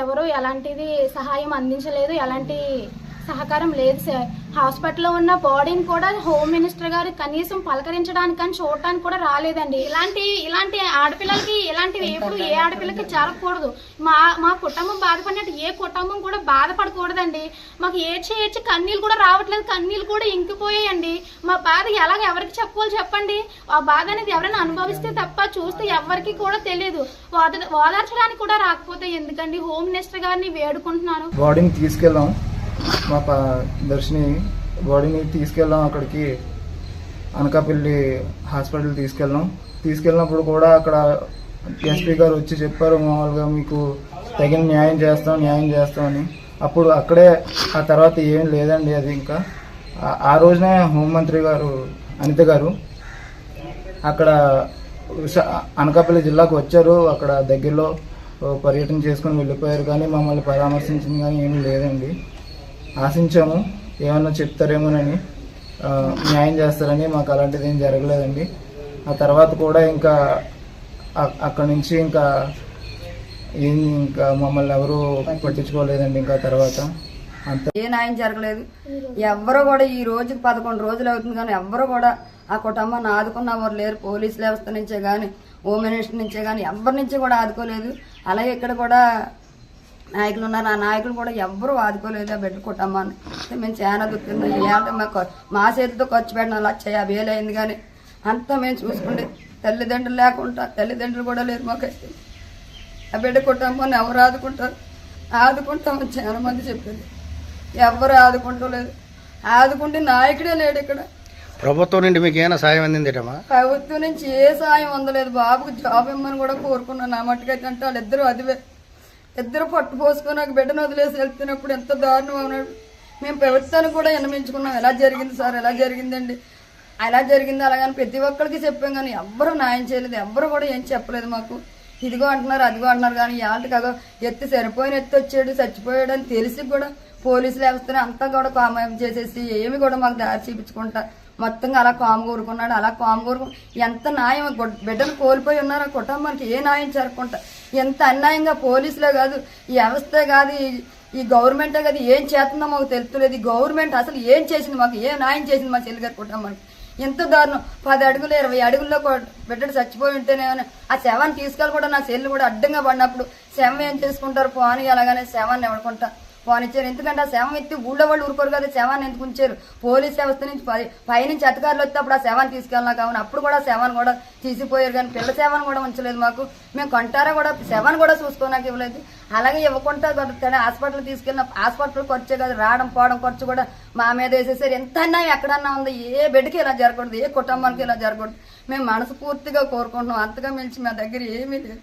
ఎవరు ఎలాంటిది సహాయం అందించలేదు ఎలాంటి సహకారం లేదు సార్. హాస్పిటల్లో ఉన్న బాడీని కూడా హోమ్ మినిస్టర్ గారు కనీసం పలకరించడానికి కానీ చూడటానికి కూడా రాలేదండి. ఇలాంటి ఇలాంటి ఆడపిల్లలకి ఇలాంటివి ఎప్పుడు ఏ ఆడపిల్లకి జరగకూడదు. మా మా కుటుంబం బాధపడినట్టు ఏ కుటుంబం కూడా బాధపడకూడదండి. మాకు ఏడ్చి ఏడ్చి కన్నీళ్ళు కూడా రావట్లేదు. కన్నీళ్ళు కూడా ఇంకిపోయాయండి. మా బాధ ఎలాగ ఎవరికి చెప్పుకోవాలి చెప్పండి. ఆ బాధ అనేది ఎవరైనా అనుభవిస్తే తప్ప చూస్తే ఎవరికి కూడా తెలియదు. ఓదార్చడానికి కూడా రాకపోతే ఎందుకండి? హోమ్ మినిస్టర్ గారిని వేడుకుంటున్నాను. బాడీని తీసుకెళ్ళాం మా ప దర్శిని బాడీని తీసుకెళ్ళాం అక్కడికి. అనకాపల్లి హాస్పిటల్ తీసుకెళ్ళాం తీసుకెళ్ళినప్పుడు కూడా అక్కడ ఎస్పీ గారు వచ్చి చెప్పారు మామూలుగా మీకు తగిన న్యాయం చేస్తాం న్యాయం చేస్తామని అప్పుడు అక్కడే ఆ తర్వాత ఏం లేదండి అది ఇంకా. ఆ- రోజునే హోంమంత్రి గారు అనిత గారు అక్కడ అనకాపల్లి జిల్లాకు వచ్చారు. అక్కడ దగ్గరలో పర్యటన చేసుకుని వెళ్ళిపోయారు కానీ మమ్మల్ని పరామర్శించింది కానీ ఏమీ లేదండి. ఆశించాము. ఏమన్నా చెప్తారేమోనని న్యాయం చేస్తారని మాకు అలాంటిది ఏం జరగలేదండి. ఆ తర్వాత కూడా ఇంకా అక్కడి నుంచి ఇంకా ఏం ఇంకా మమ్మల్ని ఎవరు పట్టించుకోలేదండి ఇంకా తర్వాత. అంత ఏ న్యాయం జరగలేదు. ఎవరు కూడా ఈ రోజుకి పదకొండు రోజులు అవుతుంది కానీ ఎవరు కూడా ఆ కుటుంబాన్ని ఆదుకున్న వారు లేరు. పోలీస్ వ్యవస్థ నుంచే కానీ హోమ్ మినిస్టర్ నుంచే కానీ ఎవరి నుంచి కూడా ఆదుకోలేదు. అలాగే ఇక్కడ కూడా నాయకులు ఉన్నారు. ఆ నాయకులు కూడా ఎవ్వరూ ఆదుకోలేదు. ఆ బిడ్డ కుటుంబాన్ని మేము చాలా దుఃఖంగా ఏమంటే మాకు మా చేతితో ఖర్చు పెట్టిన లక్ష యాభై వేలు అయింది కానీ అంతా మేము చూసుకుంటే తల్లిదండ్రులు లేకుండా తల్లిదండ్రులు కూడా లేరు మాకైతే ఆ బిడ్డ కుటుంబాన్ని ఎవరు ఆదుకుంటారు? ఆదుకుంటామని చాలా మంది చెప్పారు. ఎవరు ఆదుకుంటలేదు. ఆదుకుంటే నాయకుడే లేడు ఇక్కడ. ప్రభుత్వం నుండి మీకు ఏమైనా సాయం అందిందేటమ్మా? ప్రభుత్వం నుంచి ఏ సాయం అందలేదు. బాబుకు జాబ్ ఇమ్మని కూడా కోరుకున్నాను. నా మట్టుకైతే అంటే వాళ్ళిద్దరూ అదివే. ఇద్దరు పట్టు పోసుకొని నాకు బిడ్డను వదిలేసి వెళ్తున్నప్పుడు ఎంత దారుణం అవునాడు మేము ప్రభుత్వాన్ని కూడా విన్నమించుకున్నాం ఎలా జరిగింది సార్? ఎలా జరిగిందండి? అలా జరిగింది అలాగని ప్రతి ఒక్కరికి చెప్పాం కానీ ఎవ్వరూ న్యాయం చేయలేదు. ఎవ్వరు కూడా ఏం చెప్పలేదు మాకు. ఇదిగో అంటున్నారు అదిగో అంటున్నారు కానీ ఇవాళ కాగా ఎత్తి సరిపోయిన ఎత్తి వచ్చాడు చచ్చిపోయాడు అని తెలిసి కూడా పోలీసులు వ్యవస్థని అంతా కూడా కామం చేసేసి ఏమి కూడా మాకు దారి చూపించుకుంటా మొత్తంగా అలా కాము కోరుకున్నాడు అలా కాము కోరుకు ఎంత న్యాయం బిడ్డలు కోల్పోయి ఉన్నారు ఆ కుటుంబానికి ఏ న్యాయం జరగకుండా ఎంత అన్యాయంగా పోలీసులే కాదు ఈ వ్యవస్థే కాదు ఈ- గవర్నమెంటే కాదు ఏం చేస్తుందో మాకు తెలుస్తలేదు ఈ గవర్నమెంట్ అసలు ఏం చేసింది మాకు ఏ న్యాయం చేసింది మా చెల్లి గారి కుటుంబానికి. ఎంత దారుణం పది అడుగులు ఇరవై అడుగుల్లో బిడ్డలు బిడ్డడు చచ్చిపోయి ఉంటేనే ఆ శవాన్ని తీసుకెళ్ళి కూడా నా చెల్లి కూడా అడ్డంగా పడినప్పుడు శవం ఏం చేసుకుంటారు పోనీ అలాగనే శవాన్ని ఎవడుకుంటా పోనిచ్చారు. ఎందుకంటే ఆ శవం ఎత్తి ఊళ్ళో వాళ్ళు ఊరుకోరు కదా శవాన్ని ఎందుకు ఉంచారు? పోలీస్ వ్యవస్థ నుంచి పై పైనుంచి అధికారులు వస్తే అప్పుడు ఆ శవాన్ని తీసుకెళ్ళినా కావున అప్పుడు కూడా శవాన్ని కూడా తీసిపోయారు కానీ పిల్ల శవాన్ని కూడా ఉంచలేదు మాకు. మేము కొంటారా కూడా? శవాన్ని కూడా చూసుకోనాక ఇవ్వలేదు. అలాగే ఇవ్వకుండా కానీ హాస్పిటల్ తీసుకెళ్ళిన హాస్పిటల్ ఖర్చు కాదు రావడం పోవడం ఖర్చు కూడా మా మీద వేసేసారు. ఎంత అన్నా ఎక్కడన్నా ఉంది? ఏ బిడ్డకి ఇలా జరగకూడదు ఏ కుటుంబానికి ఇలా జరగకూడదు? మేము మనసు పూర్తిగా కోరుకుంటున్నాం. అంతగా మించి మా దగ్గర ఏమీ లేదు.